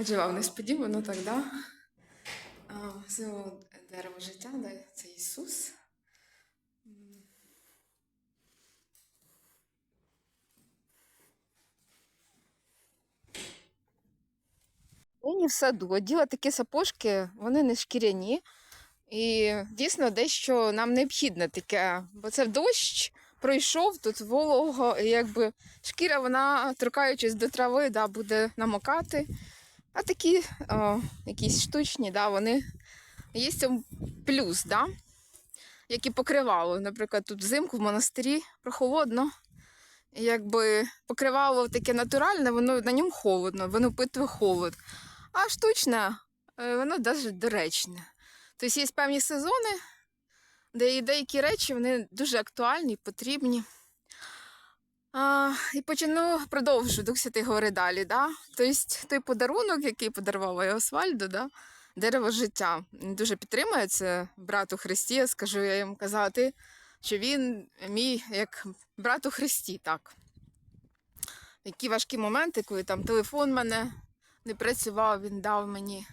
Отже, вам несподівано так, да? Символ життя, да? це Ісус. М. Нині в саду. Оділа такі сапожки, вони не шкіряні. І дійсно дещо нам необхідне таке, бо це дощ пройшов, тут волого, і якби шкіра, вона, торкаючись до трави, да, буде намокати. А такі о, якісь штучні, да, вони є цьому плюс, да? як і покривало. Наприклад, тут взимку в монастирі прохолодно. Якби покривало таке натуральне, воно на ньому холодно, воно впитує холод. А штучне, е, воно навіть доречне. Тобто є певні сезони, де деякі речі вони дуже актуальні, потрібні. А, і почну продовжу Дух Святий говорить далі. Да? Тобто той подарунок, який подарувала Освальдо, да? дерево життя. Він дуже підтримує це брат у Христі. Я скажу я їм казати, що він мій як брат у Христі, так. Які важкі моменти, коли там телефон мене не працював, він дав мені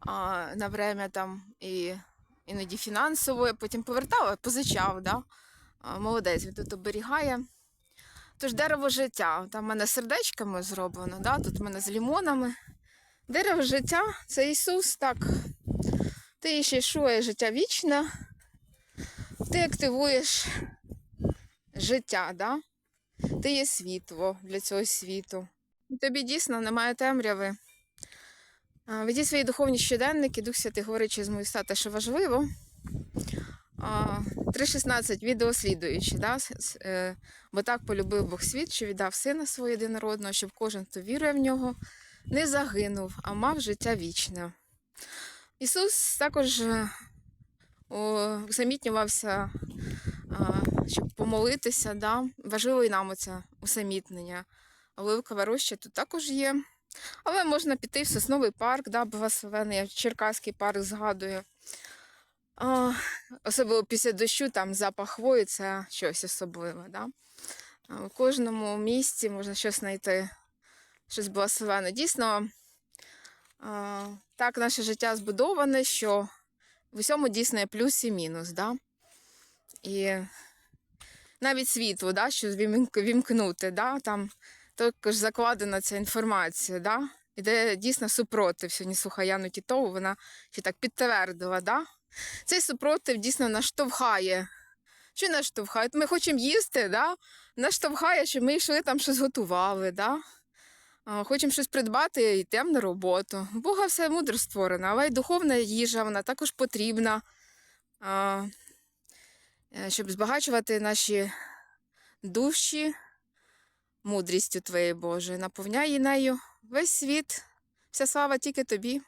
а, на время там і іноді фінансово, я потім повертав, позичав, да? а, молодець, він тут оберігає. Тож дерево життя. Там в мене сердечками зроблено, да? тут в мене з лімонами. Дерево життя це Ісус, так. Ти ще шує життя вічне, ти активуєш життя, да? ти є світло для цього світу. Тобі дійсно немає темряви. Ведіть свої духовні щоденники, Дух Святий говорить через мою стати, що важливо. А, 3.16 відеослідуючи, да? е, бо так полюбив Бог світ, що віддав сина свого єдинородного, щоб кожен, хто вірує в нього, не загинув, а мав життя вічне. Ісус також е, усамітнювався, щоб помолитися. Да? Важливо і нам оце усамітнення. Оливкова роща тут також є. Але можна піти в сосновий парк, да, благословений, Черкаський парк згадую. А, особливо після дощу там запах хвої це щось особливе. Да? У кожному місці можна щось знайти, щось благословене. Дійсно, так наше життя збудоване, що в усьому дійсно є плюс і мінус. Да? І навіть світло, да, що вімкнути, да, там також закладена ця інформація, да, іде дійсно супротив. Сьогодні Сухаяну Тітову, вона ще так підтвердила. Да? Цей супротив дійсно наштовхає. Що наштовхає? Ми хочемо їсти, да? наштовхає, щоб ми йшли там щось готували. Да? Хочемо щось придбати, йдемо на роботу. Бога все мудро створено, але й духовна їжа, вона також потрібна, е, щоб збагачувати наші душі мудрістю Твоєю Божою. Наповняй нею весь світ. Вся слава тільки тобі.